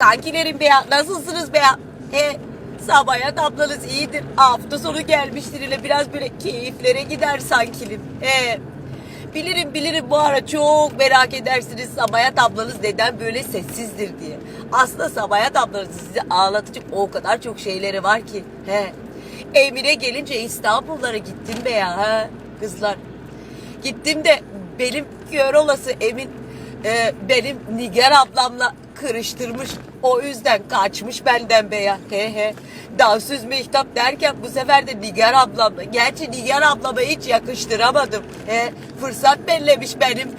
Kankilerim be ya. Nasılsınız be ya? He, Sabahat ablanız iyidir. Hafta sonu gelmiştir ile biraz böyle keyiflere gider sankilim. He. Bilirim bilirim bu ara çok merak edersiniz Sabahat ablanız neden böyle sessizdir diye. Aslında Sabahat ablanız sizi ağlatacak o kadar çok şeyleri var ki. He. Emine gelince İstanbullara gittim be ya ha kızlar. Gittim de benim kör olası Emin e, benim Niger ablamla kırıştırmış. O yüzden kaçmış benden be ya. He he. Dansöz mehtap derken bu sefer de Niger ablamla. Gerçi Niger ablama hiç yakıştıramadım. He, fırsat bellemiş benim.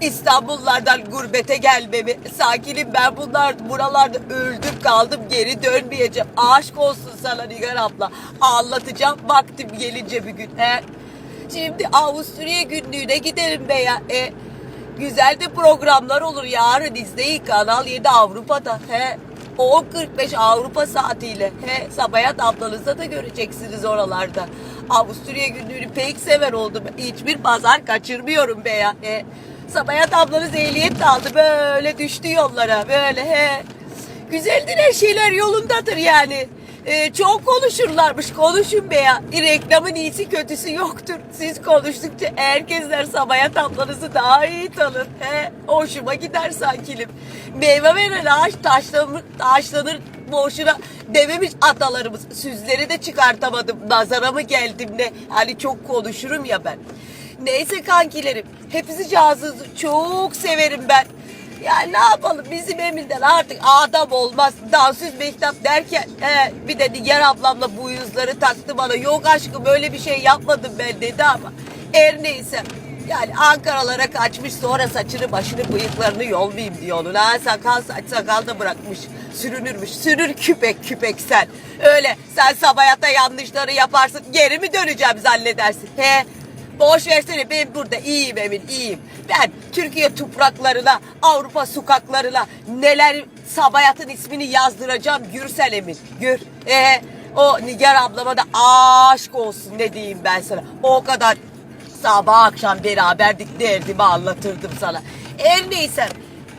İstanbullardan gurbete gelmemi. Sakinim ben bunlar buralarda öldüm kaldım geri dönmeyeceğim. Aşk olsun sana Nigar abla. Anlatacağım vaktim gelince bir gün. He. Şimdi Avusturya günlüğüne gidelim be ya. E, güzel de programlar olur yarın izleyin Kanal 7 Avrupa'da. He. 10.45 Avrupa saatiyle. He, Sabahat ablanızı da göreceksiniz oralarda. Avusturya günlüğünü pek sever oldum. Hiçbir pazar kaçırmıyorum be ya. He. Sabahat ablanız ehliyet de aldı. Böyle düştü yollara. Böyle he. Güzeldir her şeyler yolundadır yani. Ee, çok konuşurlarmış. Konuşun be ya. Reklamın iyisi kötüsü yoktur. Siz konuştukça herkesler Sabahat ablanızı daha iyi tanır. He, hoşuma gider sankilim. Meyve veren ağaç taşlanır, taşlanır boşuna dememiş atalarımız. Süzleri de çıkartamadım. Nazara mı geldim ne? Hani çok konuşurum ya ben. Neyse kankilerim. Hepsi cazınızı çok severim ben. Ya ne yapalım bizim Emin'den artık adam olmaz. Dansöz mehtap derken he, bir de Nigar ablamla bu yüzleri taktı bana. Yok aşkım öyle bir şey yapmadım ben dedi ama. Her neyse. Yani Ankaralara kaçmış sonra saçını başını bıyıklarını yolmayayım diyor onun. Ha sakal saç sakal da bırakmış. Sürünürmüş. Sürür küpek küpek sen. Öyle sen sabayata yanlışları yaparsın geri mi döneceğim zannedersin. He Boş versene ben burada iyiyim Emin iyiyim. Ben Türkiye topraklarına, Avrupa sokaklarına neler Sabayat'ın ismini yazdıracağım Gürsel Emin. Gür. Ee, o Nigar ablama da aşk olsun ne diyeyim ben sana. O kadar sabah akşam beraberdik derdimi anlatırdım sana. Her neyse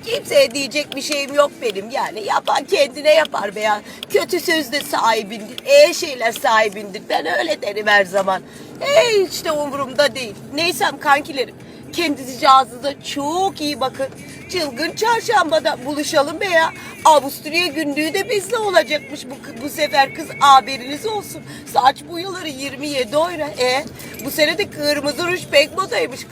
Kimseye diyecek bir şeyim yok benim yani. Yapan kendine yapar be ya. Kötü sözde sahibindir. iyi şeyler sahibindir. Ben öyle derim her zaman. E hiç de umurumda değil. Neysem kankilerim. Kendinize ağzınıza çok iyi bakın. Çılgın çarşambada buluşalım be ya. Avusturya günlüğü de bizle olacakmış bu, bu sefer kız haberiniz olsun. Saç boyaları 27 euro. E bu sene de kırmızı ruj pek modaymış kız.